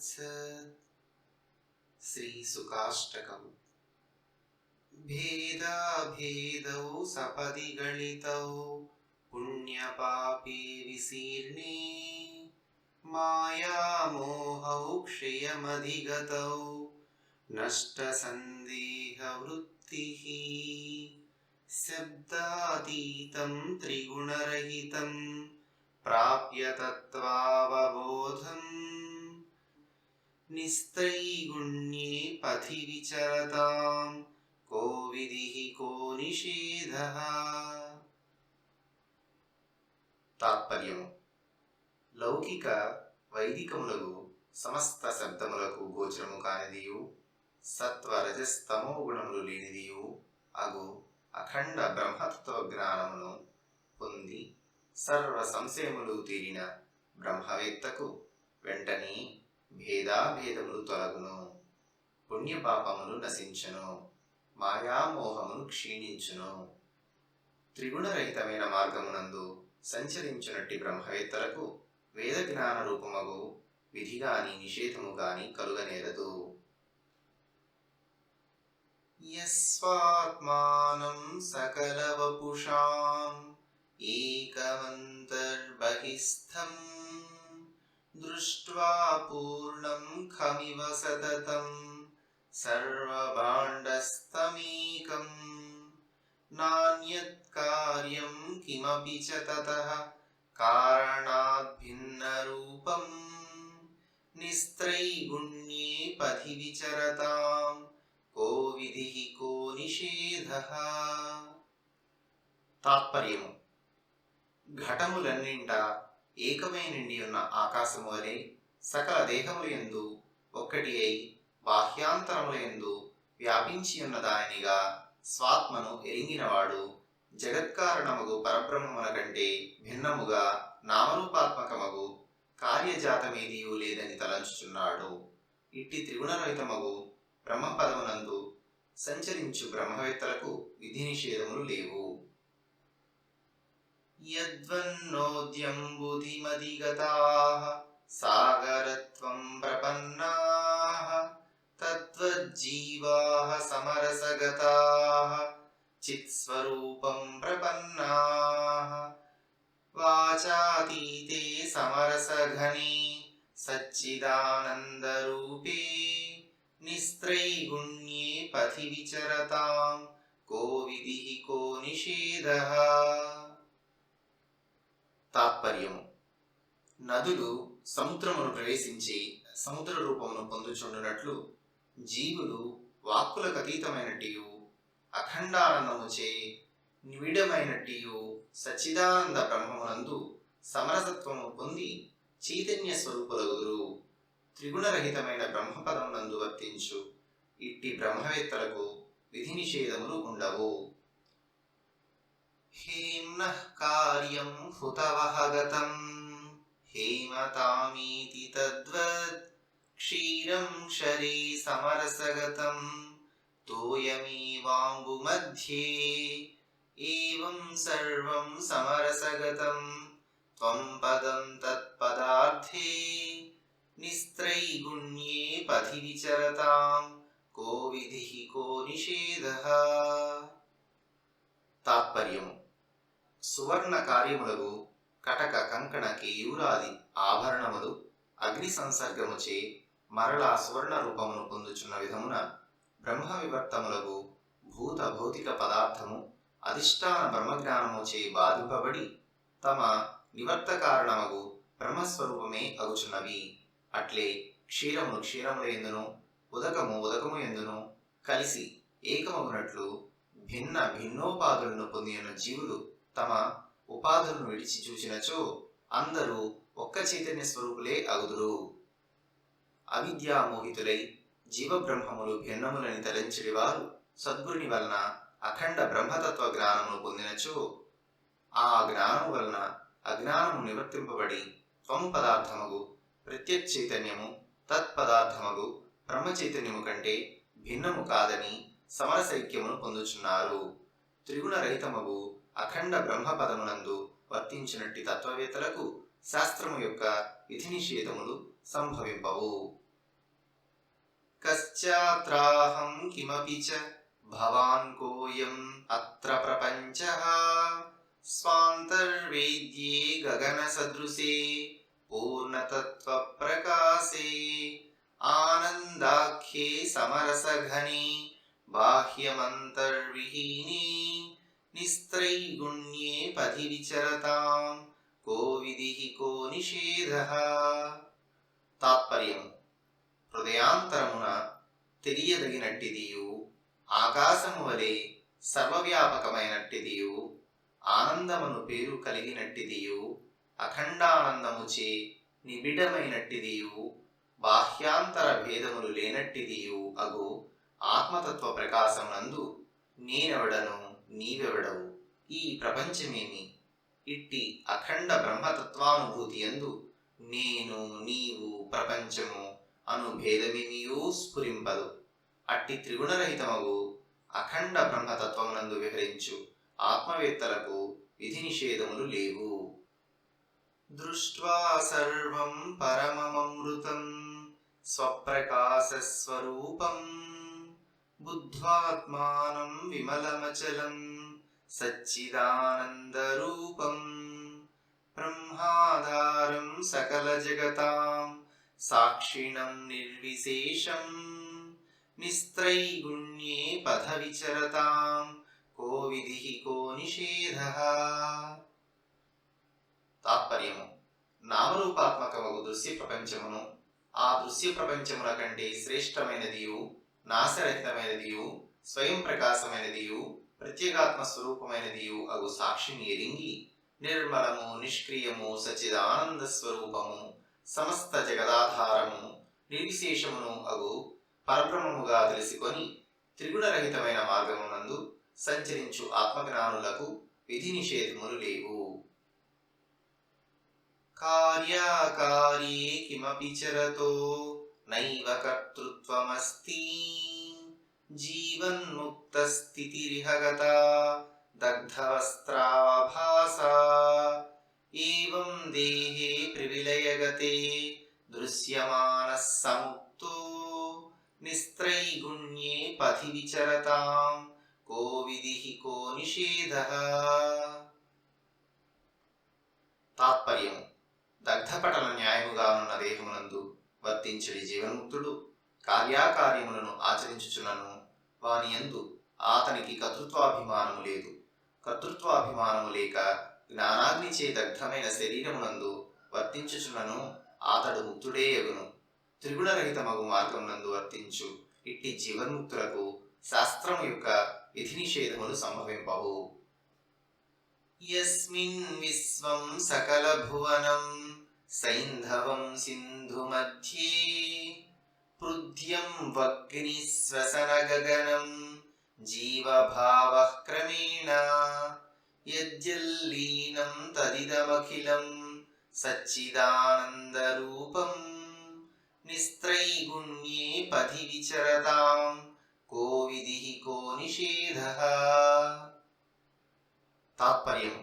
तत्सत् श्रीसुकाष्टकम् भेदाभेदौ सपदि गणितौ पुण्यपापे विशीर्णे मायामोहौ क्षयमधिगतौ नष्टसन्देहवृत्तिः शब्दातीतं त्रिगुणरहितं प्राप्य तत्त्वावबोधम् निस्त्रैगुण्ये पथि विचरतां को विधिः को निषेधः తాత్పర్యము లౌకిక వైదికములకు సమస్త శబ్దములకు గోచరము కానిదియు సత్వ రజస్తమో గుణములు లేనిదియు అగు అఖండ బ్రహ్మతత్వ జ్ఞానమును పొంది సర్వ సంశయములు తీరిన బ్రహ్మవేత్తకు వెంటనే భేదాభేదములు తొలగును. పుణ్యపాపములు నశించును. మాయామోహమును క్షీణించును. త్రిగుణరహితమైన మార్గమునందు సంచరించునట్టి బ్రహ్మవేత్తలకు వేద జ్ఞాన రూపమగు విధి గాని నిషేధము గాని కలుగనేరదు. యస్వాత్మానం సకలవపుషాం ఏకమంతర్బహిస్థం దృష్ట్వా పూర్ణం ఖమివ సతతం సర్వభాండస్తమేకం నాణ్యత్ కార్యం కిమపి చ తతః कारणात् भिन्नरूपम् निस्त्रैगुण्ये पथि विचरतां को विधिः को నిషేధః తాత్పర్యము ఘటములన్నింట ఏకమై నిండి ఉన్న ఆకాశము వలె సకల దేహములు యందు ఒక్కటి అయి బాహ్యాంతరముల యందు వ్యాపించి ఉన్న దానినిగా స్వాత్మను ఎరింగినవాడు జగత్కారణమగు పరబ్రహ్మముల కంటే భిన్నముగా నామరూపాత్మకమగు కార్యజాతమేదియూ లేదని తలంచుచున్నాడు. ఇట్టి త్రిగుణరహితమగు బ్రహ్మపదమునందు సంచరించు బ్రహ్మవేత్తలకు విధి నిషేధములు లేవు. यद्वन् बुधिमधिगताः सागरत्वं प्रपन्नाः तद्वज्जीवाः समरसगताः चित्स्वरूपं प्रपन्नाः वाचातीते समरसघने सच्चिदानन्दरूपे निस्त्रैगुण्ये पथि विचरतां को विधिः को निषेधः తాత్పర్యము నదులు సముద్రమును ప్రవేశించి సముద్ర రూపమును పొందుచుండునట్లు జీవులు వాక్కులకు అతీతమైనట్టియు అఖండానందముచే నివిడమైనట్టియు సచ్చిదానంద బ్రహ్మమునందు సమరసత్వము పొంది చైతన్య స్వరూపులగురు త్రిగుణరహితమైన బ్రహ్మపదమునందు వర్తించు. ఇట్టి బ్రహ్మవేత్తలకు విధి నిషేధములు ఉండవు. हेम्नः कार्यं हुतवः ुतवहगतम् हेमतामीति तद्वत् क्षीरं क्षरे तोयमेवाम्बुमध्ये एवम् सर्वम् समरसगतम्। त्वम् पदम् तत्पदार्थे निस्त्रैगुण्ये पथि विचरताम्। को विधिः को निषेधः। तात्पर्यम्। సువర్ణ కార్యములకు కటక కంకణ కేయూరాది ఆభరణములు అగ్ని సంసర్గముచే మరలా సువర్ణ రూపమును పొందుచున్న విధమున బ్రహ్మ వివర్తములకు భూత భౌతిక పదార్థము అధిష్టాన బ్రహ్మజ్ఞానముచే బాధింపబడి తమ నివర్త కారణమగు బ్రహ్మస్వరూపమే అగుచున్నవి. అట్లే క్షీరమును క్షీరముల ఎందును ఉదకము ఉదకము ఎందును కలిసి ఏకమగునట్లు భిన్న భిన్నోపాధులను పొందిన జీవులు తమ ఉపాధులను విడిచి చూచినచో అందరూ ఒక్క చైతన్య స్వరూపులే అగుదురు. అవిద్యామోహితులై జీవబ్రహ్మములు భిన్నములని తలంచడి వారు సద్గురుని వలన అఖండ బ్రహ్మతత్వ జ్ఞానమును పొందినచో ఆ జ్ఞానము వలన అజ్ఞానము నివర్తింపబడి త్వం పదార్థముగు ప్రత్యక్ చైతన్యము తత్పదార్థముగు బ్రహ్మ చైతన్యము కంటే భిన్నము కాదని సమరసైక్యమును పొందుచున్నారు. త్రిగుణరహితమగు అఖండ బ్రహ్మపదమునందు వర్తించినట్టి తత్వవేత్తలకు శాస్త్రము యొక్క విధి నిషేధములు సంభవింపవు. కశ్చాత్రాహం కిమపి చ భవాన్ కోయం అత్ర ప్రపంచ స్వాంతర్వేద్యే గగనసదృశే పూర్ణతత్వప్రకాశే ఆనందాఖ్యే సమరసఘని బాహ్యమంతర్విహీనే నిస్త్రైగుణ్యే పథి విచరతాం కో విధి కో నిషేధ తాత్పర్యం హృదయాంతరమున తెలియదగినట్టిదియు ఆకాశము వలె సర్వవ్యాపకమైనట్టిదియు ఆనందమును పేరు కలిగినట్టిదియు అఖండానందముచే నిబిడమైనట్టిదియు బాహ్యాంతర భేదములు లేనట్టిదియు అగు ఆత్మతత్వ ప్రకాశమునందు నేనెవడను? నీవెవడవు? ఈ ప్రపంచమేమి? ఇట్టి అఖండ బ్రహ్మతత్వానుభూతి ఎందు నేను నీవు ప్రపంచము అను భేదమేమియూ స్ఫురింపదు. అట్టి త్రిగుణరహితమగు అఖండ బ్రహ్మతత్వమునందు విహరించు. ఆత్మవేత్తలకు విధి నిషేధములు లేవు. దృష్ట్వా సర్వం పరమమృతం స్వప్రకాశస్వరూపం బుద్ధ్వాత్మానం విమలమచలం సచ్చిదానందరూపం బ్రహ్మాధారం సకల జగతాం సాక్షిణం నిర్విశేషం నిస్త్రైగుణ్యే పథ విచరతాం కో విధి కో నిషేధ తాత్పర్యము నామరూపాత్మకమగు దృశ్య ప్రపంచమును ఆ దృశ్య ప్రపంచముల కంటే శ్రేష్టమైనదియు నాశరహితమైనదియు స్వయం ప్రకాశమైనదియు ప్రత్యేగాత్మ స్వరూపమైనదియు అగు సాక్షిని ఎరింగి నిర్మలము నిష్క్రియము సచిదానంద స్వరూపము సమస్త జగదాధారము నిర్విశేషమును అగు పరబ్రహ్మముగా తెలుసుకొని త్రిగుణరహితమైన మార్గమునందు సంచరించు ఆత్మజ్ఞానులకు విధి నిషేధములు లేవు. కార్యాకార్యే కిమపి చరతో నైవ కర్తృత్వమస్తి. జీవన్ముక్తస్థితిరిహ గత దగ్ధవస్త్రాభాసా ఏవం దేహే ప్రివిలయగతే. దృశ్యమానः సముక్తో నిస్త్రైగుణ్యే పథి విచరతాం కో విధి కో నిషేధ. తాత్పర్యం. దగ్ధపటల న్యాయముగా ఉన్న దేహమునందు వర్తించడి జీవన్ముక్తుడు. కార్యాకార్యములను ఆచరించుచున్నను. వాని యందు అతనికి కర్తృత్వాభిమానము లేదు. కర్తృత్వాభిమానము లేక జ్ఞానాగ్నిచే దగ్ధమైన శరీరమునందు వర్తించుచున్నను అతడు ముక్తుడే ఎగును. త్రిగుణరహితమగు మార్గమునందు వర్తించు. ఇట్టి జీవన్ముక్తులకు శాస్త్రము యొక్క విధి నిషేధములు సంభవింపవు. యస్మిన్ విశ్వం సకల భువనం సైంధవం సింధు మధ్యే పృథ్యం వగ్ని శ్వసన గగనం జీవభావ క్రమేణ యజ్జల్లీనం తదిదమఖిలం సచ్చిదానందరూపం నిస్త్రైగుణ్యే పథి విచరతాం కో విధి కో నిషేధః తాత్పర్యం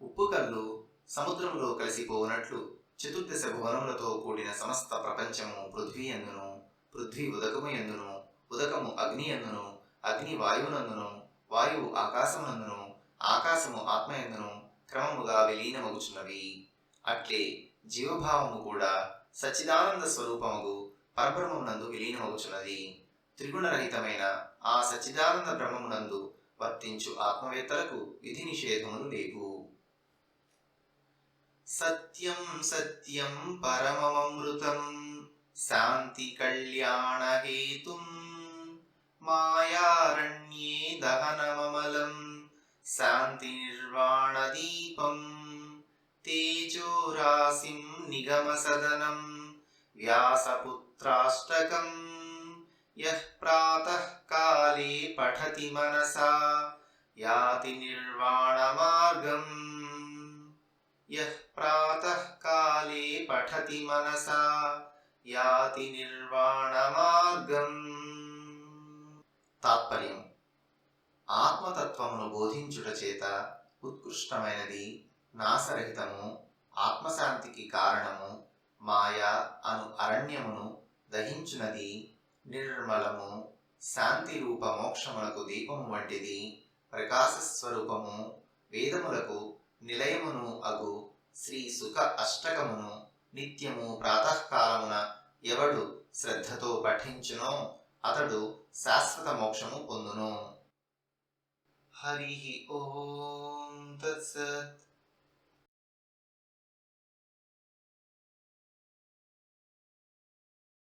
ఉప్పు కళ్ళు సముద్రంలో కలిసిపోవునట్లు చతుర్దశ భువనములతో కూడిన సమస్త ప్రపంచము పృథ్వీ ఎందును పృథ్వీ ఉదకము ఎందును ఉదకము అగ్ని ఎందును అగ్ని వాయువునందును వాయువు ఆకాశమునందును ఆకాశము ఆత్మ ఎందును క్రమముగా విలీనమగుచున్నవి. అట్లే జీవభావము కూడా సచ్చిదానంద స్వరూపముగు పరబ్రహ్మమునందు విలీనమగుచున్నది. త్రిగుణరహితమైన ఆ సచ్చిదానంద బ్రహ్మమునందు వర్తించు ఆత్మవేత్తలకు విధి నిషేధములు లేవు. సత్యం సత్యం పరమమృతం శాంతి కళ్యాణ హేతుం. మాయారణ్యే దహనమమలం. శాంతి నిర్వాణ దీపం. తేజోరాశిం నిగమసదనం. వ్యాసపుత్రాష్టకం. యః ప్రాతఃకాలే పఠతి మనసా. యాతి నిర్వాణ మార్గం యః ప్రాతః కాలే పఠతి మనసా యాతి నిర్వాణ మార్గం. తాత్పర్యం. ఆత్మతత్వమును బోధించుట చేత ఉత్కృష్టమైనది నాసరహితము ఆత్మశాంతికి కారణము మాయ అను అరణ్యమును దహించునది నిర్మలము శాంతి రూప మోక్షములకు దీపము వంటిది ప్రకాశ స్వరూపము వేదములకు నిలయమును అగు శ్రీ సుఖ అష్టకమును నిత్యము ప్రాతకాలమున ఎవడు శ్రద్ధతో పఠించునో అతడు శాశ్వత మోక్షము పొందును. హరి ఓం తత్సత్